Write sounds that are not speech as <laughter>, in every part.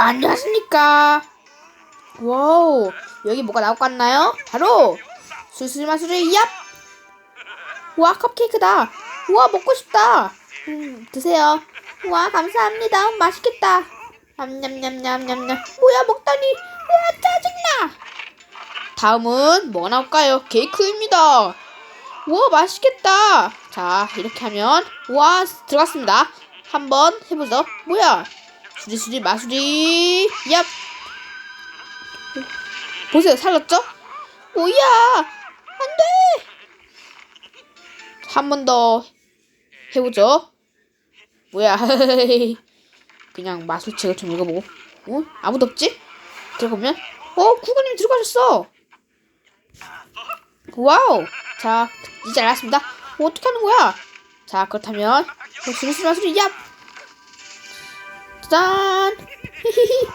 안녕하십니까. 와우, 여기 뭐가 나올 것 같나요? 바로 술술마술의 얍! 와, 컵케이크다. 우와, 먹고 싶다. 음, 드세요. 우와, 감사합니다. 맛있겠다. 냠냠냠냠냠냠. 뭐야, 먹다니. 우와, 짜증나. 다음은 뭐가 나올까요? 케이크입니다. 우와, 맛있겠다. 자, 이렇게 하면 우와, 들어갔습니다. 한번 해보죠. 뭐야? 수리 수리 마수리 얍. 보세요 살렸죠? 뭐야 안돼! 한 번 더 해보죠. 뭐야 <laughs> 그냥 마술책을 좀 읽어보고. 어? 아무도 없지? 들어보면? 어 구구님 들어가셨어. 와우. 자 이제 알았습니다. 어, 어떻게 하는 거야? 자 그렇다면 어, 수리 수리 마수리 얍 짠! <laughs> 히히히!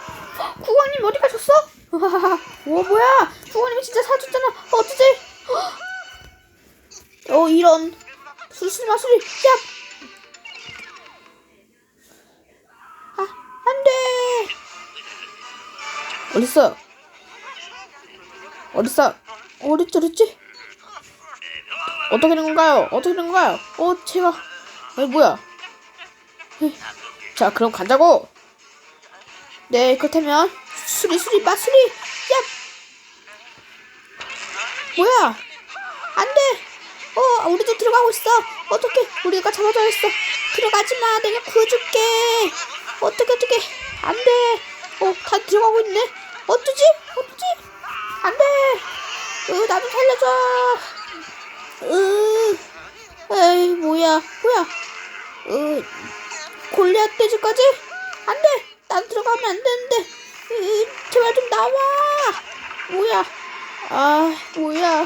구광님 어디 가셨어? 와 <laughs> 뭐야? 구광님 진짜 사줬잖아. 어쩌지? <gasps> 어 이런 술술 마술이 야! 아. 어딨어? 어딨어? 어딨지 어딨지? 어떻게 된 건가요? 어떻게 된 건가요? 어 제가 아니 뭐야? 에이. 자, 그럼 가자고. 네, 그렇다면 수리 수리 마수리. 야. 뭐야? 안 돼. 어, 우리도 들어가고 있어. 어떻게? 우리가 잡아줘야겠어. 들어가지 마. 내가 구해줄게. 어떻게 어떻게? 안 돼. 어, 다 들어가고 있네. 어쩌지? 어쩌지? 안 돼. 으, 나도 살려줘. 으. 에이, 뭐야? 뭐야? 으. 골리앗 돼지까지? 안 돼! 난 들어가면 안 되는데! 으, 제발 좀 나와! 뭐야? 아, 뭐야?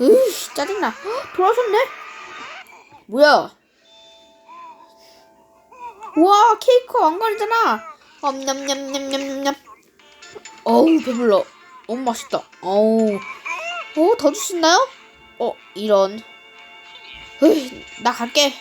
으 짜증나. <gasps> 헉, 돌아오셨네? 뭐야? 우와, 케이크 왕관이잖아! 엄냠냠냠냠냠. 어우, 배불러. 너무 맛있다. 어우. 어, 더 주시나요? 어, 이런. 으이, 나 갈게.